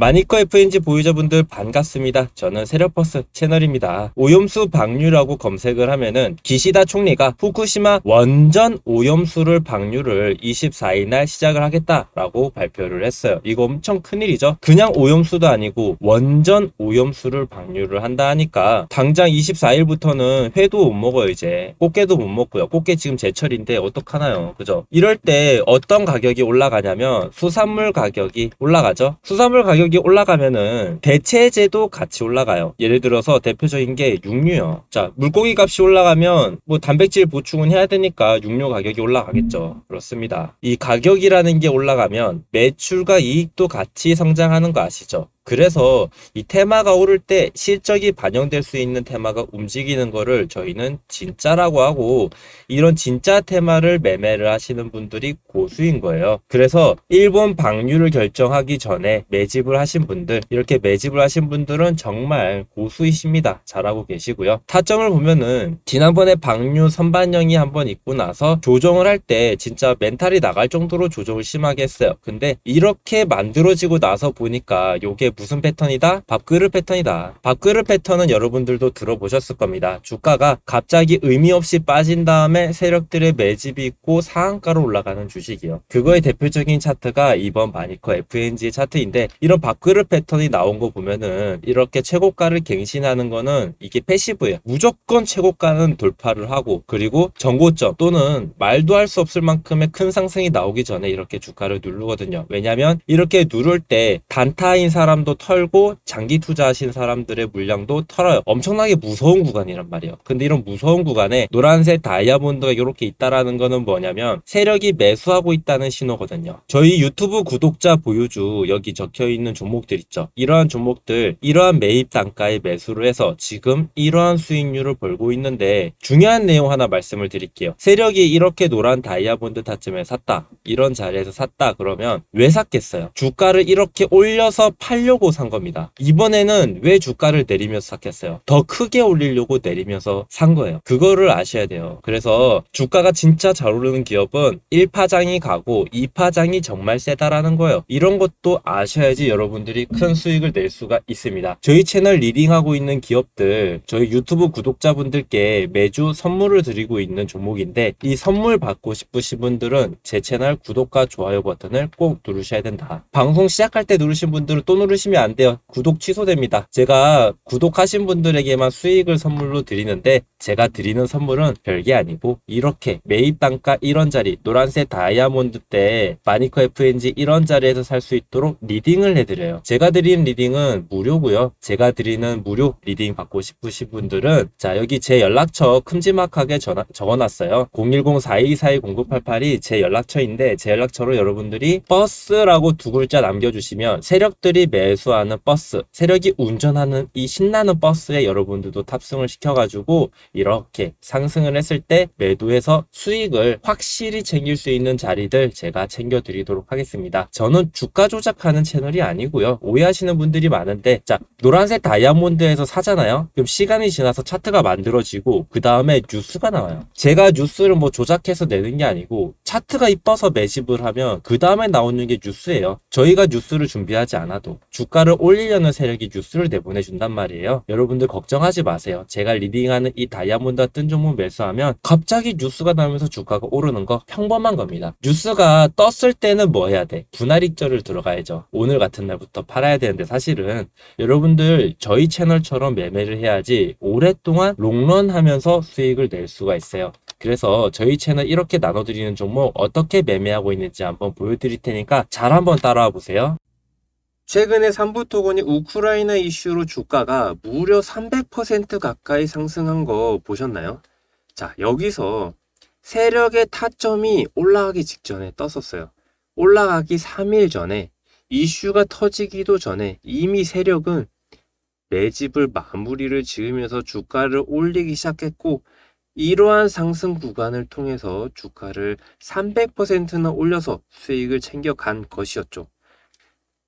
마니커 FNG 보유자분들 반갑습니다. 저는 세력버스 채널입니다. 오염수 방류라고 검색을 하면은 기시다 총리가 후쿠시마 원전 오염수를 방류를 24일 날 시작을 하겠다라고 발표를 했어요. 이거 엄청 큰일이죠. 그냥 오염수도 아니고 원전 오염수를 방류를 한다 하니까 당장 24일부터는 회도 못 먹어요 이제 꽃게도 못 먹고요. 꽃게 지금 제철인데 어떡하나요? 그죠? 이럴 때 어떤 가격이 올라가냐면 수산물 가격이 올라가죠. 수산물 가격 이 올라가면은 대체제도 같이 올라가요. 예를 들어서 대표적인 게 육류요. 자, 물고기 값이 올라가면 뭐 단백질 보충은 해야 되니까 육류 가격이 올라가겠죠. 그렇습니다. 이 가격이라는 게 올라가면 매출과 이익도 같이 성장하는 거 아시죠? 그래서 이 테마가 오를 때 실적이 반영될 수 있는 테마가 움직이는 거를 저희는 진짜라고 하고 이런 진짜 테마를 매매를 하시는 분들이 고수인 거예요. 그래서 일본 방류를 결정하기 전에 매집을 하신 분들, 이렇게 매집을 하신 분들은 정말 고수이십니다. 잘하고 계시고요. 타점을 보면은 지난번에 방류 선반영이 한번 있고 나서 조정을 할 때 진짜 멘탈이 나갈 정도로 조정을 심하게 했어요. 근데 이렇게 만들어지고 나서 보니까 요게 무슨 패턴이다? 밥그릇 패턴이다. 밥그릇 패턴은 여러분들도 들어보셨을 겁니다. 주가가 갑자기 의미 없이 빠진 다음에 세력들의 매집이 있고 상한가로 올라가는 주식이요. 그거의 대표적인 차트가 이번 마니커 FNG의 차트인데 이런 밥그릇 패턴이 나온 거 보면은 이렇게 최고가를 갱신하는 거는 이게 패시브예요. 무조건 최고가는 돌파를 하고 그리고 정고점 또는 말도 할 수 없을 만큼의 큰 상승이 나오기 전에 이렇게 주가를 누르거든요. 왜냐면 이렇게 누를 때 단타인 사람 도 털고 장기 투자하신 사람들의 물량도 털어요. 엄청나게 무서운 구간이란 말이에요. 근데 이런 무서운 구간에 노란색 다이아몬드가 이렇게 있다라는 거는 뭐냐면 세력이 매수하고 있다는 신호거든요. 저희 유튜브 구독자 보유주 여기 적혀 있는 종목들 있죠. 이러한 종목들 이러한 매입 단가에 매수를 해서 지금 이러한 수익률을 벌고 있는데 중요한 내용 하나 말씀을 드릴게요. 세력이 이렇게 노란 다이아몬드 타점에 샀다. 이런 자리에서 샀다 그러면 왜 샀겠어요? 주가를 이렇게 올려서 팔려 고 산 겁니다. 이번에는 왜 주가를 내리면서 샀겠어요? 더 크게 올리려고 내리면서 산 거예요. 그거를 아셔야 돼요. 그래서 주가가 진짜 잘 오르는 기업은 1파장이 가고 2파장이 정말 세다라는 거예요. 이런 것도 아셔야지 여러분들이 큰 수익을 낼 수가 있습니다. 저희 채널 리딩하고 있는 기업들, 저희 유튜브 구독자분들께 매주 선물을 드리고 있는 종목인데 이 선물 받고 싶으신 분들은 제 채널 구독과 좋아요 버튼을 꼭 누르셔야 된다. 방송 시작할 때 누르신 분들은 또 누르시 면 안 돼요. 구독 취소됩니다. 제가 구독하신 분들에게만 수익을 선물로 드리는데 제가 드리는 선물은 별게 아니고 이렇게 매입 단가 1원 자리 노란색 다이아몬드 때 마니커 FNG 1원 자리에서 살 수 있도록 리딩을 해드려요. 제가 드리는 리딩은 무료고요. 제가 드리는 무료 리딩 받고 싶으신 분들은 자 여기 제 연락처 큼지막하게 전화, 적어놨어요. 010-4242-0988이 제 연락처인데 제 연락처로 여러분들이 버스라고 두 글자 남겨주시면 세력들이 매 수하는 버스 세력이 운전하는 이 신나는 버스에 여러분들도 탑승을 시켜가지고 이렇게 상승을 했을 때 매도해서 수익을 확실히 챙길 수 있는 자리들 제가 챙겨드리도록 하겠습니다. 저는 주가 조작하는 채널이 아니고요. 오해하시는 분들이 많은데 자 노란색 다이아몬드에서 사잖아요. 그럼 시간이 지나서 차트가 만들어지고 그 다음에 뉴스가 나와요. 제가 뉴스를 뭐 조작해서 내는 게 아니고 차트가 이뻐서 매집을 하면 그 다음에 나오는 게 뉴스예요. 저희가 뉴스를 준비하지 않아도 주가를 올리려는 세력이 뉴스를 내보내준단 말이에요. 여러분들 걱정하지 마세요. 제가 리딩하는 이 다이아몬드가 뜬 종목 매수하면 갑자기 뉴스가 나오면서 주가가 오르는 거 평범한 겁니다. 뉴스가 떴을 때는 뭐 해야 돼? 분할익절을 들어가야죠. 오늘 같은 날부터 팔아야 되는데 사실은 여러분들 저희 채널처럼 매매를 해야지 오랫동안 롱런 하면서 수익을 낼 수가 있어요. 그래서 저희 채널 이렇게 나눠드리는 종목 어떻게 매매하고 있는지 한번 보여드릴 테니까 잘 한번 따라와 보세요. 최근에 삼부토건이 우크라이나 이슈로 주가가 무려 300% 가까이 상승한 거 보셨나요? 자, 여기서 세력의 타점이 올라가기 직전에 떴었어요. 올라가기 3일 전에 이슈가 터지기도 전에 이미 세력은 매집을 마무리를 지으면서 주가를 올리기 시작했고 이러한 상승 구간을 통해서 주가를 300%나 올려서 수익을 챙겨간 것이었죠.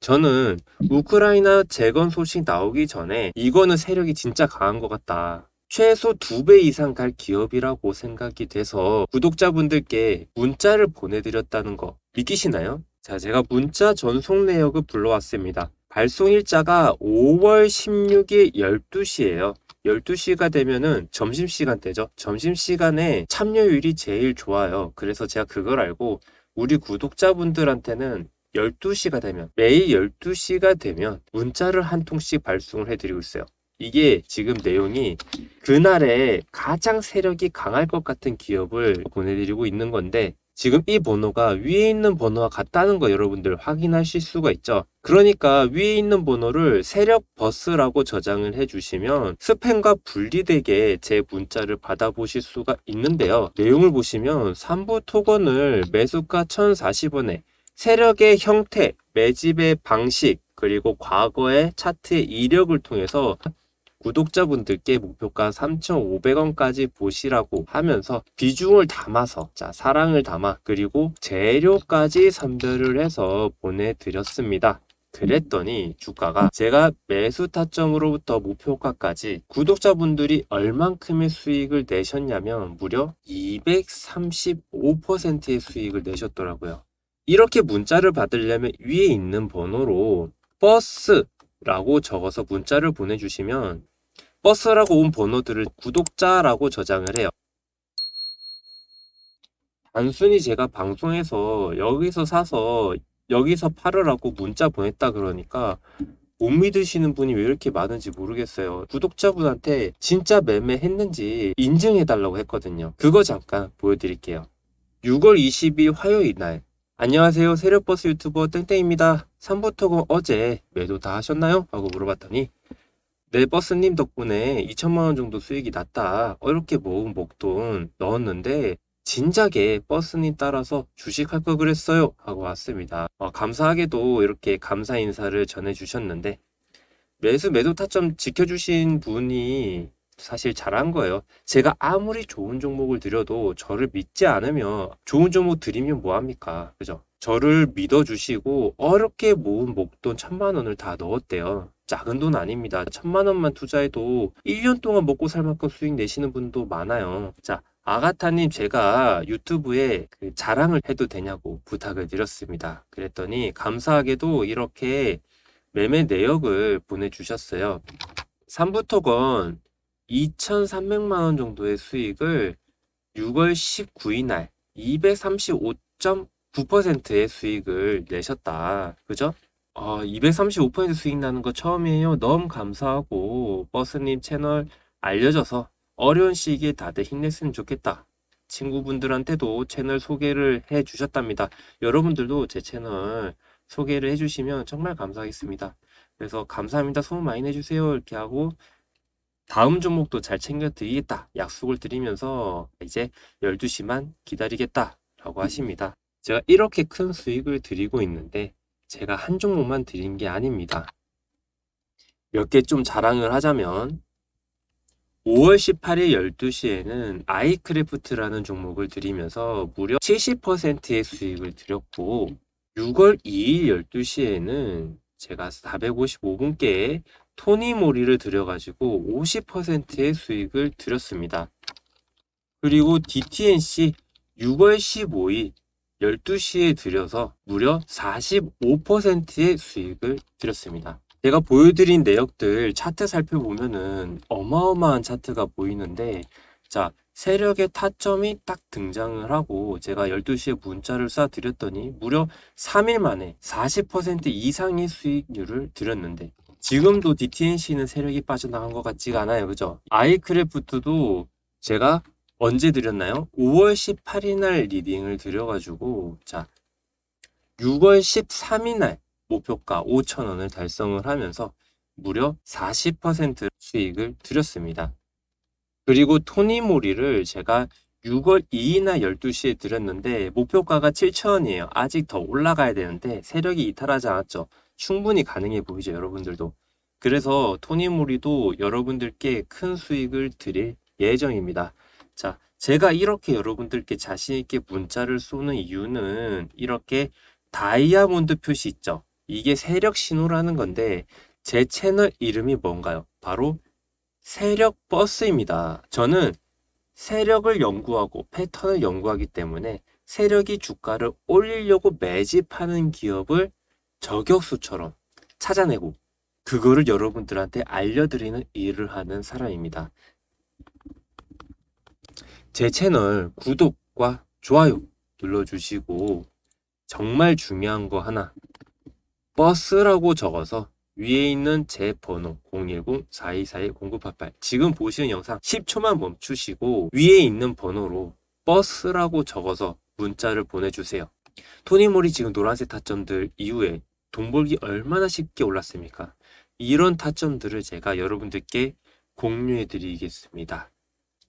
저는 우크라이나 재건 소식 나오기 전에 이거는 세력이 진짜 강한 것 같다. 최소 두 배 이상 갈 기업이라고 생각이 돼서 구독자분들께 문자를 보내드렸다는 거 믿기시나요? 자, 제가 문자 전송 내역을 불러왔습니다. 발송 일자가 5월 16일 12시예요. 12시가 되면은 점심시간 대죠. 점심시간에 참여율이 제일 좋아요. 그래서 제가 그걸 알고 우리 구독자분들한테는 12시가 되면 매일 12시가 되면 문자를 한 통씩 발송을 해드리고 있어요. 이게 지금 내용이 그날에 가장 세력이 강할 것 같은 기업을 보내드리고 있는 건데 지금 이 번호가 위에 있는 번호와 같다는 거 여러분들 확인하실 수가 있죠. 그러니까 위에 있는 번호를 세력 버스라고 저장을 해주시면 스팸과 분리되게 제 문자를 받아보실 수가 있는데요. 내용을 보시면 3부 토건을 매수가 1,040원에 세력의 형태, 매집의 방식, 그리고 과거의 차트의 이력을 통해서 구독자분들께 목표가 3,500원까지 보시라고 하면서 비중을 담아서 자 사랑을 담아 그리고 재료까지 선별을 해서 보내드렸습니다. 그랬더니 주가가 제가 매수 타점으로부터 목표가까지 구독자분들이 얼만큼의 수익을 내셨냐면 무려 235%의 수익을 내셨더라고요. 이렇게 문자를 받으려면 위에 있는 번호로 버스 라고 적어서 문자를 보내주시면 버스라고 온 번호들을 구독자라고 저장을 해요. 단순히 제가 방송에서 여기서 사서 여기서 팔으라고 문자 보냈다 그러니까 못 믿으시는 분이 왜 이렇게 많은지 모르겠어요. 구독자분한테 진짜 매매했는지 인증해달라고 했거든요. 그거 잠깐 보여드릴게요. 6월 22일 화요일 날 안녕하세요. 세력버스 유튜버 땡땡입니다. 3부 토금 어제 매도 다 하셨나요? 하고 물어봤더니 네 버스님 덕분에 2천만 원 정도 수익이 났다. 이렇게 모은 목돈 넣었는데 진작에 버스님 따라서 주식할 걸 그랬어요. 하고 왔습니다. 어, 감사하게도 이렇게 감사 인사를 전해주셨는데 매수 매도 타점 지켜주신 분이 사실 잘한 거예요. 제가 아무리 좋은 종목을 드려도 저를 믿지 않으면 좋은 종목 드리면 뭐합니까? 그죠? 저를 믿어주시고 어렵게 모은 목돈 천만 원을 다 넣었대요. 작은 돈 아닙니다. 천만 원만 투자해도 1년 동안 먹고 살 만큼 수익 내시는 분도 많아요. 자, 아가타님 제가 유튜브에 그 자랑을 해도 되냐고 부탁을 드렸습니다. 그랬더니 감사하게도 이렇게 매매 내역을 보내주셨어요. 3부토건 2,300만 원 정도의 수익을 6월 19일 날 235.9%의 수익을 내셨다. 그죠? 아, 235% 수익 나는 거 처음이에요. 너무 감사하고 버스님 채널 알려줘서 어려운 시기에 다들 힘냈으면 좋겠다. 친구분들한테도 채널 소개를 해 주셨답니다. 여러분들도 제 채널 소개를 해 주시면 정말 감사하겠습니다. 그래서 감사합니다. 소문 많이 내주세요. 이렇게 하고 다음 종목도 잘 챙겨 드리겠다. 약속을 드리면서 이제 12시만 기다리겠다. 라고 하십니다. 제가 이렇게 큰 수익을 드리고 있는데 제가 한 종목만 드린 게 아닙니다. 몇 개 좀 자랑을 하자면 5월 18일 12시에는 아이크래프트라는 종목을 드리면서 무려 70%의 수익을 드렸고 6월 2일 12시에는 제가 455분께 토니모리를 들여가지고 50%의 수익을 드렸습니다. 그리고 DTNC 6월 15일 12시에 들여서 무려 45%의 수익을 드렸습니다. 제가 보여드린 내역들 차트 살펴보면은 어마어마한 차트가 보이는데 자 세력의 타점이 딱 등장을 하고 제가 12시에 문자를 쏴드렸더니 무려 3일 만에 40% 이상의 수익률을 드렸는데 지금도 DTNC는 세력이 빠져나간 것 같지가 않아요 그죠? 아이크래프트도 제가 언제 드렸나요? 5월 18일 날 리딩을 드려가지고 자 6월 13일 날 목표가 5,000원을 달성을 하면서 무려 40% 수익을 드렸습니다. 그리고 토니모리를 제가 6월 2일날 12시에 드렸는데 목표가가 7,000원이에요. 아직 더 올라가야 되는데 세력이 이탈하지 않았죠. 충분히 가능해 보이죠, 여러분들도. 그래서 토니모리도 여러분들께 큰 수익을 드릴 예정입니다. 자, 제가 이렇게 여러분들께 자신 있게 문자를 쏘는 이유는 이렇게 다이아몬드 표시 있죠? 이게 세력 신호라는 건데 제 채널 이름이 뭔가요? 바로 세력 버스입니다. 저는 세력을 연구하고 패턴을 연구하기 때문에 세력이 주가를 올리려고 매집하는 기업을 저격수처럼 찾아내고 그거를 여러분들한테 알려드리는 일을 하는 사람입니다. 제 채널 구독과 좋아요 눌러주시고 정말 중요한 거 하나 버스라고 적어서 위에 있는 제 번호 010-4241-0988 지금 보시는 영상 10초만 멈추시고 위에 있는 번호로 버스라고 적어서 문자를 보내주세요. 토니몰이 지금 노란색 타점들 이후에 돈 벌기 얼마나 쉽게 올랐습니까? 이런 타점들을 제가 여러분들께 공유해 드리겠습니다.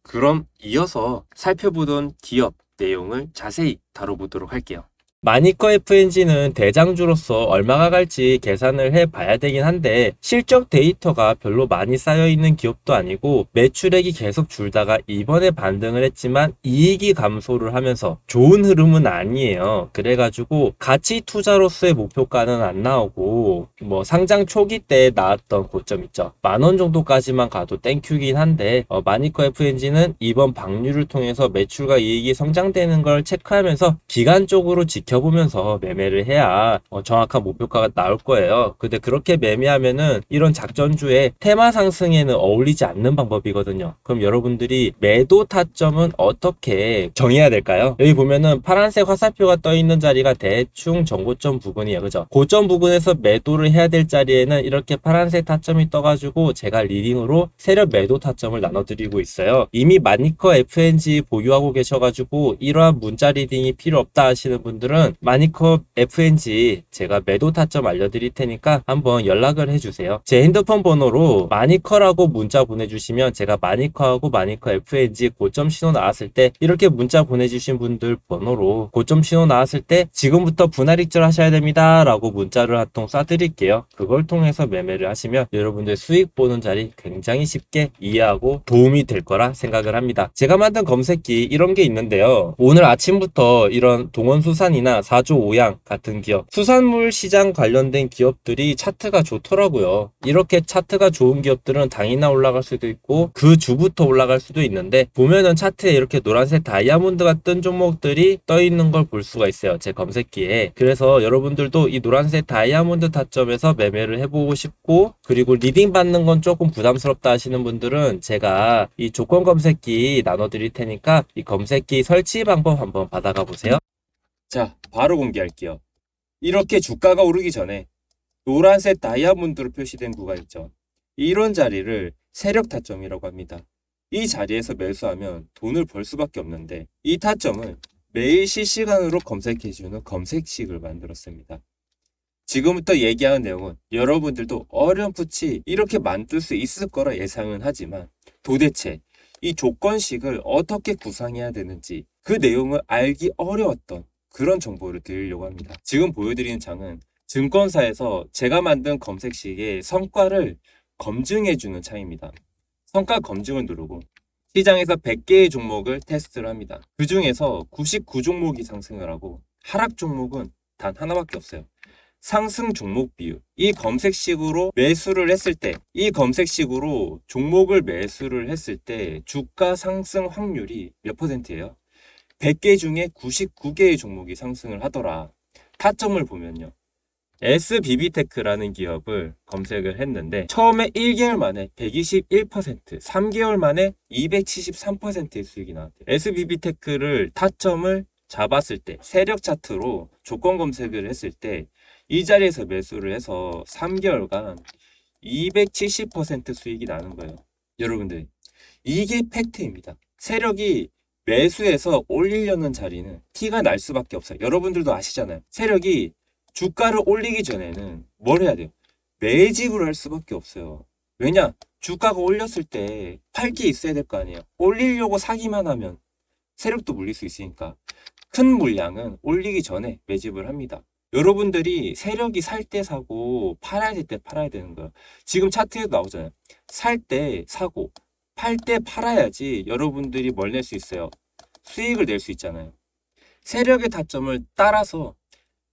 그럼 이어서 살펴보던 기업 내용을 자세히 다뤄보도록 할게요. 마니커 FNG는 대장주로서 얼마가 갈지 계산을 해 봐야 되긴 한데 실적 데이터가 별로 많이 쌓여 있는 기업도 아니고 매출액이 계속 줄다가 이번에 반등을 했지만 이익이 감소를 하면서 좋은 흐름은 아니에요. 그래가지고 가치 투자로서의 목표가는 안 나오고 뭐 상장 초기 때 나왔던 고점 있죠. 만원 정도까지만 가도 땡큐긴 한데 어, 마니커 FNG는 이번 방류를 통해서 매출과 이익이 성장되는 걸 체크하면서 기간적으로 지켜 보면서 매매를 해야 어, 정확한 목표가가 나올 거예요. 근데 그렇게 매매하면은 이런 작전주의 테마 상승에는 어울리지 않는 방법이거든요. 그럼 여러분들이 매도 타점은 어떻게 정해야 될까요? 여기 보면은 파란색 화살표가 떠 있는 자리가 대충 정고점 부분이에요. 그죠? 고점 부분에서 매도를 해야 될 자리에는 이렇게 파란색 타점이 떠가지고 제가 리딩으로 세력 매도 타점을 나눠드리고 있어요. 이미 마니커 FNG 보유하고 계셔가지고 이러한 문자 리딩이 필요 없다 하시는 분들은 마니커 FNG 제가 매도 타점 알려드릴 테니까 한번 연락을 해주세요. 제 핸드폰 번호로 마니커라고 문자 보내주시면 제가 마니커하고 마니커 FNG 고점 신호 나왔을 때 이렇게 문자 보내주신 분들 번호로 고점 신호 나왔을 때 지금부터 분할 익절 하셔야 됩니다 라고 문자를 한 통 쏴드릴게요. 그걸 통해서 매매를 하시면 여러분들 수익 보는 자리 굉장히 쉽게 이해하고 도움이 될 거라 생각을 합니다. 제가 만든 검색기 이런 게 있는데요. 오늘 아침부터 이런 동원수산이나 사조 오양 같은 기업, 수산물 시장 관련된 기업들이 차트가 좋더라고요. 이렇게 차트가 좋은 기업들은 당이나 올라갈 수도 있고 그 주부터 올라갈 수도 있는데 보면은 차트에 이렇게 노란색 다이아몬드가 뜬 종목들이 떠 있는 걸 볼 수가 있어요. 제 검색기에. 그래서 여러분들도 이 노란색 다이아몬드 타점에서 매매를 해보고 싶고 그리고 리딩 받는 건 조금 부담스럽다 하시는 분들은 제가 이 조건 검색기 나눠드릴 테니까 이 검색기 설치 방법 한번 받아가 보세요. 자, 바로 공개할게요. 이렇게 주가가 오르기 전에 노란색 다이아몬드로 표시된 구간 있죠. 이런 자리를 세력 타점이라고 합니다. 이 자리에서 매수하면 돈을 벌 수밖에 없는데 이 타점을 매일 실시간으로 검색해주는 검색식을 만들었습니다. 지금부터 얘기하는 내용은 여러분들도 어렴풋이 이렇게 만들 수 있을 거라 예상은 하지만 도대체 이 조건식을 어떻게 구상해야 되는지 그 내용을 알기 어려웠던 그런 정보를 드리려고 합니다. 지금 보여드리는 창은 증권사에서 제가 만든 검색식의 성과를 검증해주는 창입니다. 성과 검증을 누르고 시장에서 100개의 종목을 테스트를 합니다. 그 중에서 99종목이 상승을 하고 하락 종목은 단 하나밖에 없어요. 상승 종목 비율. 이 검색식으로 매수를 했을 때, 이 검색식으로 종목을 매수를 했을 때 주가 상승 확률이 몇 퍼센트예요? 100개 중에 99개의 종목이 상승을 하더라. 타점을 보면요. SBB테크라는 기업을 검색을 했는데 처음에 1개월 만에 121%, 3개월 만에 273%의 수익이 나왔대요. SBB테크를 타점을 잡았을 때 세력 차트로 조건 검색을 했을 때 이 자리에서 매수를 해서 3개월간 270% 수익이 나는 거예요. 여러분들 이게 팩트입니다. 세력이 매수해서 올리려는 자리는 티가 날 수밖에 없어요. 여러분들도 아시잖아요. 세력이 주가를 올리기 전에는 뭘 해야 돼요? 매집을 할 수밖에 없어요. 왜냐? 주가가 올렸을 때 팔 게 있어야 될 거 아니에요. 올리려고 사기만 하면 세력도 물릴 수 있으니까 큰 물량은 올리기 전에 매집을 합니다. 여러분들이 세력이 살 때 사고 팔아야 될 때 팔아야 되는 거예요. 지금 차트에도 나오잖아요. 살 때 사고 팔 때 팔아야지 여러분들이 뭘 낼 수 있어요. 수익을 낼 수 있잖아요. 세력의 타점을 따라서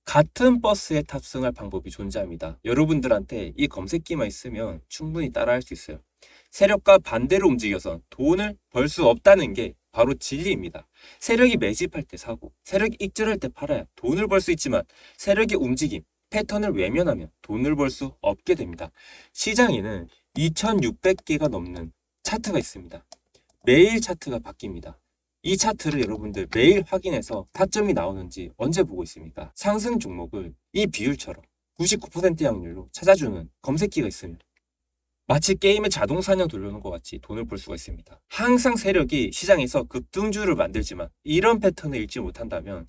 같은 버스에 탑승할 방법이 존재합니다. 여러분들한테 이 검색기만 있으면 충분히 따라할 수 있어요. 세력과 반대로 움직여서 돈을 벌 수 없다는 게 바로 진리입니다. 세력이 매집할 때 사고, 세력이 익절할 때 팔아야 돈을 벌 수 있지만 세력의 움직임, 패턴을 외면하면 돈을 벌 수 없게 됩니다. 시장에는 2,600개가 넘는 차트가 있습니다. 매일 차트가 바뀝니다. 이 차트를 여러분들 매일 확인해서 타점이 나오는지 언제 보고 있습니까? 상승 종목을 이 비율처럼 99%의 확률로 찾아주는 검색기가 있으면 마치 게임에 자동 사냥 돌려놓은 것 같이 돈을 벌 수가 있습니다. 항상 세력이 시장에서 급등주를 만들지만 이런 패턴을 읽지 못한다면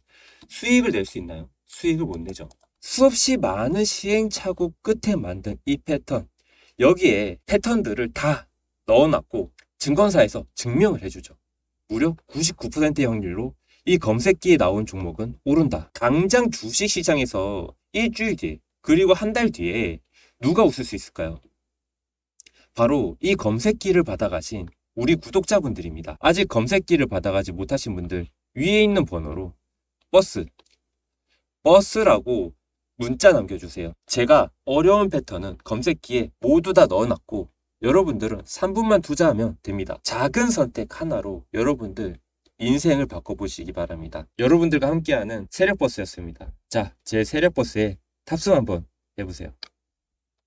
수익을 낼 수 있나요? 수익을 못 내죠. 수없이 많은 시행착오 끝에 만든 이 패턴 여기에 패턴들을 다 넣어놨고 증권사에서 증명을 해주죠. 무려 99%의 확률로 이 검색기에 나온 종목은 오른다. 당장 주식시장에서 일주일 뒤에 그리고 한 달 뒤에 누가 웃을 수 있을까요? 바로 이 검색기를 받아가신 우리 구독자분들입니다. 아직 검색기를 받아가지 못하신 분들 위에 있는 번호로 버스, 버스라고 문자 남겨주세요. 제가 어려운 패턴은 검색기에 모두 다 넣어놨고 여러분들은 3분만 투자하면 됩니다. 작은 선택 하나로 여러분들 인생을 바꿔보시기 바랍니다. 여러분들과 함께하는 세력버스였습니다. 자, 제 세력버스에 탑승 한번 해보세요.